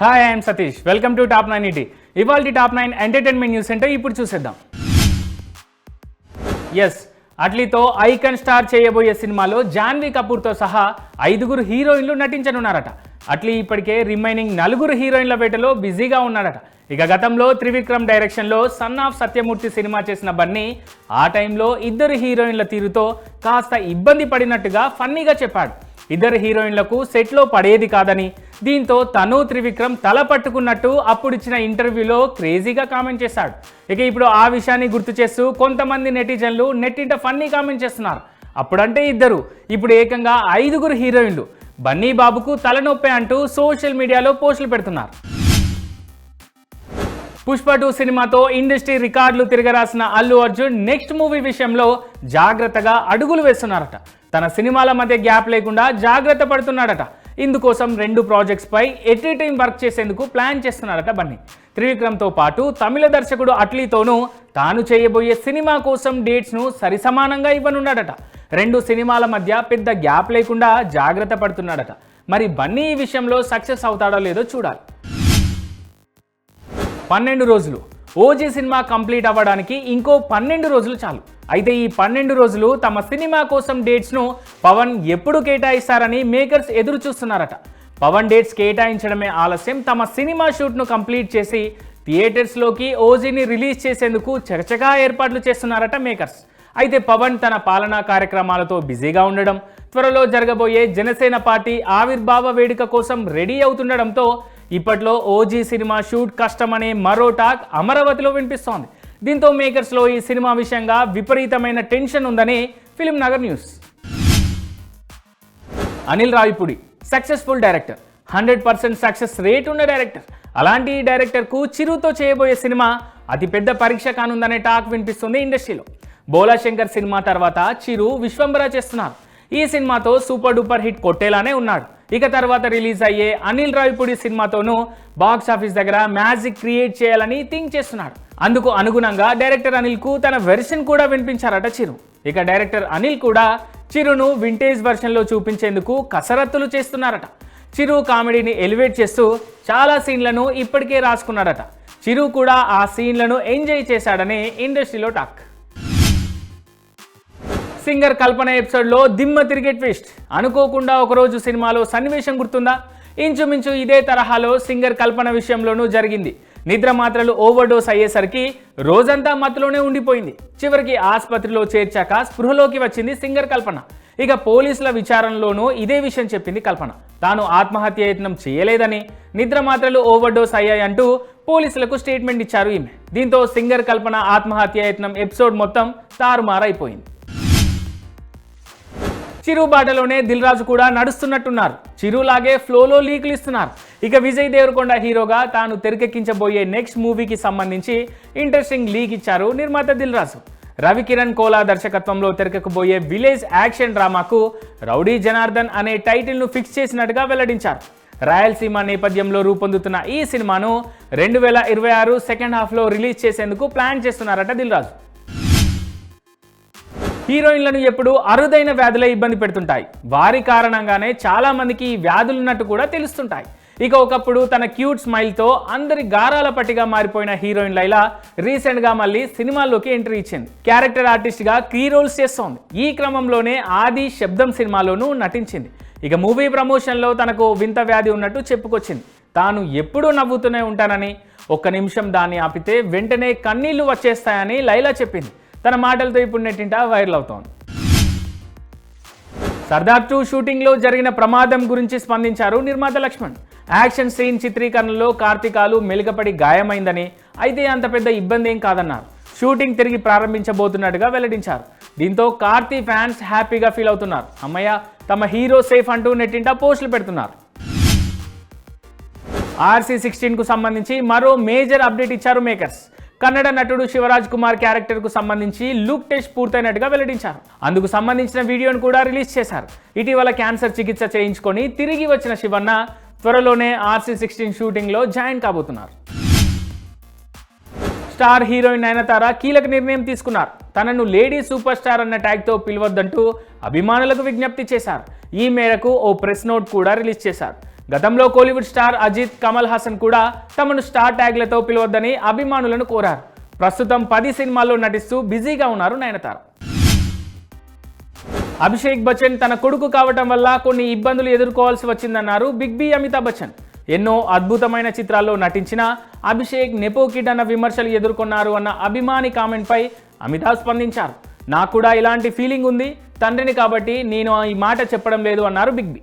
Hi I'm Satish welcome to top nine ET ఇవాళ top nine entertainment news అంటే ఇప్పుడు చూసేద్దాం. ఎస్ అట్లీతో ఐకన్ స్టార్ చేయబోయే సినిమాలో జాన్వీ కపూర్తో సహా ఐదుగురు హీరోయిన్లు నటించనున్నారట. అట్లీ ఇప్పటికే రిమైనింగ్ నలుగురు హీరోయిన్ల వేటలో బిజీగా ఉన్నాడట ఇక గతంలో త్రివిక్రమ్ డైరెక్షన్లో సన్ ఆఫ్ సత్యమూర్తి సినిమా చేసిన బన్నీ ఆ టైంలో ఇద్దరు హీరోయిన్ల తీరుతో కాస్త ఇబ్బంది పడినట్టుగా ఫన్నీగా చెప్పాడు. ఇద్దరు హీరోయిన్లకు సెట్లో పడేది కాదని. దీంతో తను త్రివిక్రమ్ తల పట్టుకున్నట్టు అప్పుడు ఇచ్చిన ఇంటర్వ్యూలో క్రేజీగా కామెంట్ చేశాడు. ఇక ఇప్పుడు ఆ విషయాన్ని గుర్తు చేస్తూ కొంతమంది నెటిజన్లు నెట్టింట ఫన్నీ కామెంట్ చేస్తున్నారు. అప్పుడంటే ఇద్దరు. ఇప్పుడు ఏకంగా ఐదుగురు హీరోయిన్లు. బన్నీ బాబుకు తలనొప్పి అంటూ సోషల్ మీడియాలో పోస్టులు పెడుతున్నారు. పుష్ప టూ సినిమాతో ఇండస్ట్రీ రికార్డులు తిరగరాసిన అల్లు అర్జున్ నెక్స్ట్ మూవీ విషయంలో జాగ్రత్తగా అడుగులు వేస్తున్నారట. తన సినిమాల మధ్య గ్యాప్ లేకుండా జాగ్రత్త పడుతున్నాడట. ఇందుకోసం రెండు ప్రాజెక్ట్స్ పై ఎట్ టైం వర్క్ చేసేందుకు ప్లాన్ చేస్తున్నారట బన్నీ. త్రివిక్రమ్తో పాటు తమిళ దర్శకుడు అట్లీతోనూ తాను చేయబోయే సినిమా కోసం డేట్స్ను సరిసమానంగా ఇవ్వనున్నాడట. రెండు సినిమాల మధ్య పెద్ద గ్యాప్ లేకుండా జాగ్రత్త పడుతున్నాడట. మరి బన్నీ ఈ విషయంలో సక్సెస్ అవుతాడో లేదో చూడాలి. పన్నెండు రోజులు. ఓజీ సినిమా కంప్లీట్ అవ్వడానికి ఇంకో పన్నెండు రోజులు చాలు. అయితే ఈ పన్నెండు రోజులు తమ సినిమా కోసం డేట్స్ను పవన్ ఎప్పుడు కేటాయిస్తారని మేకర్స్ ఎదురు చూస్తున్నారట. పవన్ డేట్స్ కేటాయించడమే ఆలస్యం తమ సినిమా షూట్ను కంప్లీట్ చేసి థియేటర్స్లోకి ఓజీని రిలీజ్ చేసేందుకు చకచకా ఏర్పాట్లు చేస్తున్నారట మేకర్స్. అయితే పవన్ తన పాలనా కార్యక్రమాలతో బిజీగా ఉండడం త్వరలో జరగబోయే జనసేన పార్టీ ఆవిర్భావ వేడుక కోసం రెడీ అవుతుండడంతో ఇప్పట్లో ఓజీ సినిమా షూట్ కష్టమనే మరో టాక్ అమరావతిలో వినిపిస్తోంది. దీంతో మేకర్స్లో ఈ సినిమా విషయంగా విపరీతమైన టెన్షన్ ఉందని film Nagar news. Anil Ravipudi successful director. Hundred percent success rate ఉన్న డైరెక్టర్. అలాంటి ఈ డైరెక్టర్కు చిరుతో చేయబోయే సినిమా అతిపెద్ద పరీక్ష కానుందనే టాక్ వినిపిస్తుంది ఇండస్ట్రీలో. బోలాశంకర్ సినిమా తర్వాత చిరు విశ్వంబర చేస్తున్నారు. ఈ సినిమాతో సూపర్ డూపర్ హిట్ కొట్టేలానే ఉన్నాడు. ఇక తర్వాత రిలీజ్ అయ్యే అనిల్ రావిపూడి సినిమాతోనూ బాక్స్ ఆఫీస్ దగ్గర మ్యాజిక్ క్రియేట్ చేయాలని థింక్ చేస్తున్నాడు. అందుకు అనుగుణంగా డైరెక్టర్ అనిల్కు తన వెర్షన్ కూడా వినిపించారట చిరు. ఇక డైరెక్టర్ అనిల్ కూడా చిరును వింటేజ్ వెర్షన్లో చూపించేందుకు కసరత్తులు చేస్తున్నారట. చిరు కామెడీని ఎలివేట్ చేస్తూ చాలా సీన్లను ఇప్పటికే రాసుకున్నాడట. చిరు కూడా ఆ సీన్లను ఎంజాయ్ చేశాడని ఇండస్ట్రీలో టాక్. సింగర్ కల్పన ఎపిసోడ్లో దిమ్మ తిరిగే ట్విస్ట్. అనుకోకుండా ఒకరోజు సినిమాలో సన్నివేశం గుర్తుందా? ఇంచుమించు ఇదే తరహాలో సింగర్ కల్పన విషయంలోనూ జరిగింది. నిద్ర మాత్రలు ఓవర్ డోస్ అయ్యేసరికి రోజంతా మత్తులోనే ఉండిపోయింది. చివరికి ఆసుపత్రిలో చేర్చాక స్పృహలోకి వచ్చింది సింగర్ కల్పన. ఇక పోలీసుల విచారణలోనూ ఇదే విషయం చెప్పింది కల్పన. తాను ఆత్మహత్య యత్నం చేయలేదని నిద్ర మాత్రలు ఓవర్ డోస్ అయ్యాయంటూ పోలీసులకు స్టేట్మెంట్ ఇచ్చారు ఈమె. దీంతో సింగర్ కల్పన ఆత్మహత్య యత్నం ఎపిసోడ్ మొత్తం తారుమారైపోయింది. చిరు బాటలోనే దిల్ రాజు కూడా నడుస్తున్నట్టున్నారు. చిరులాగే ఫ్లోలో లీకులు ఇస్తున్నారు. ఇక విజయ్ దేవరకొండ హీరోగా తాను తెరకెక్కించబోయే నెక్స్ట్ మూవీకి సంబంధించి ఇంట్రెస్టింగ్ లీక్ ఇచ్చారు నిర్మాత దిల్ రాజు రవికిరణ్ కోలా దర్శకత్వంలో తెరకెక్కబోయే విలేజ్ యాక్షన్ డ్రామాకు రౌడీ జనార్దన్ అనే టైటిల్ను ఫిక్స్ చేసినట్టుగా వెల్లడించారు. రాయలసీమ నేపథ్యంలో రూపొందుతున్న ఈ సినిమాను రెండు వేల ఇరవై ఆరు సెకండ్ హాఫ్లో రిలీజ్ చేసేందుకు ప్లాన్ చేస్తున్నారట దిల్ రాజు హీరోయిన్లను ఎప్పుడు అరుదైన వ్యాధులే ఇబ్బంది పెడుతుంటాయి. వారి కారణంగానే చాలా మందికి ఈ వ్యాధులున్నట్టు కూడా తెలుస్తుంటాయి. ఇక ఒకప్పుడు తన క్యూట్ స్మైల్తో అందరి గారాల పట్టిగా మారిపోయిన హీరోయిన్ లైలా రీసెంట్గా మళ్ళీ సినిమాల్లోకి ఎంట్రీ ఇచ్చింది. క్యారెక్టర్ ఆర్టిస్ట్గా కీ రోల్స్ చేస్తోంది. ఈ క్రమంలోనే ఆది శబ్దం సినిమాలోనూ నటించింది. ఇక మూవీ ప్రమోషన్లో తనకు వింత వ్యాధి ఉన్నట్టు చెప్పుకొచ్చింది. తాను ఎప్పుడూ నవ్వుతూనే ఉంటానని ఒక్క నిమిషం దాన్ని ఆపితే వెంటనే కన్నీళ్ళు వచ్చేస్తాయని లైలా చెప్పింది. తన మాటలతో ఇప్పుడు నెట్టింట వైరల్ అవుతోంది. సర్దార్ టూ షూటింగ్లో జరిగిన ప్రమాదం గురించి స్పందించారు నిర్మాత లక్ష్మణ్. యాక్షన్ సీన్ చిత్రీకరణలో కార్తికాలు మెలికపడి గాయమైందని అయితే అంత పెద్ద ఇబ్బంది ఏం కాదన్నారు. షూటింగ్ తిరిగి ప్రారంభించబోతున్నట్టుగా వెల్లడించారు. దీంతో కార్తీ ఫ్యాన్స్ హ్యాపీగా ఫీల్ అవుతున్నారు. అమ్మయ్య తమ హీరో సేఫ్ అంటూ నెట్టింట పోస్టులు పెడుతున్నారు. ఆర్సీ సిక్స్టీన్కు సంబంధించి మరో మేజర్ అప్డేట్ ఇచ్చారు మేకర్స్. కన్నడ నటుడు శివరాజ్ కుమార్ క్యారెక్టర్కు సంబంధించి లుక్ టెస్ట్ పూర్తయినట్టుగా వెల్లడించారు. అందుకు సంబంధించిన వీడియోను కూడా రిలీజ్ చేశారు. ఇటీవల క్యాన్సర్ చికిత్స చేయించుకొని తిరిగి వచ్చిన శివన్న త్వరలోనే ఆర్సీ సిక్స్టీన్ షూటింగ్లో జాయిన్ కాబోతున్నారు. స్టార్ హీరోయిన్ నయనతార కీలక నిర్ణయం తీసుకున్నారు. తనను లేడీ సూపర్ స్టార్ అన్న ట్యాగ్తో పిలవద్దంటూ అభిమానులకు విజ్ఞప్తి చేశారు. ఈ మేరకు ఓ ప్రెస్ నోట్ కూడా రిలీజ్ చేశారు. గతంలో కోలీవుడ్ స్టార్ అజిత్ కమల్ హాసన్ కూడా తమను స్టార్ ట్యాగ్లతో పిలవద్దని అభిమానులను కోరారు. ప్రస్తుతం పది సినిమాల్లో నటిస్తూ బిజీగా ఉన్నారు నయనతార. అభిషేక్ బచ్చన్ తన కొడుకు కావటం వల్ల కొన్ని ఇబ్బందులు ఎదుర్కోవాల్సి వచ్చిందన్నారు బిగ్ బి అమితాబ్ బచ్చన్. ఎన్నో అద్భుతమైన చిత్రాల్లో నటించిన అభిషేక్ నెపోకిడ్ అన్న విమర్శలు ఎదుర్కొన్నారు అన్న అభిమాని కామెంట్పై అమితాబ్ స్పందించారు. నాకు కూడా ఇలాంటి ఫీలింగ్ ఉంది తండ్రిని కాబట్టి నేను ఈ మాట చెప్పడం లేదు అన్నారు బిగ్ బి.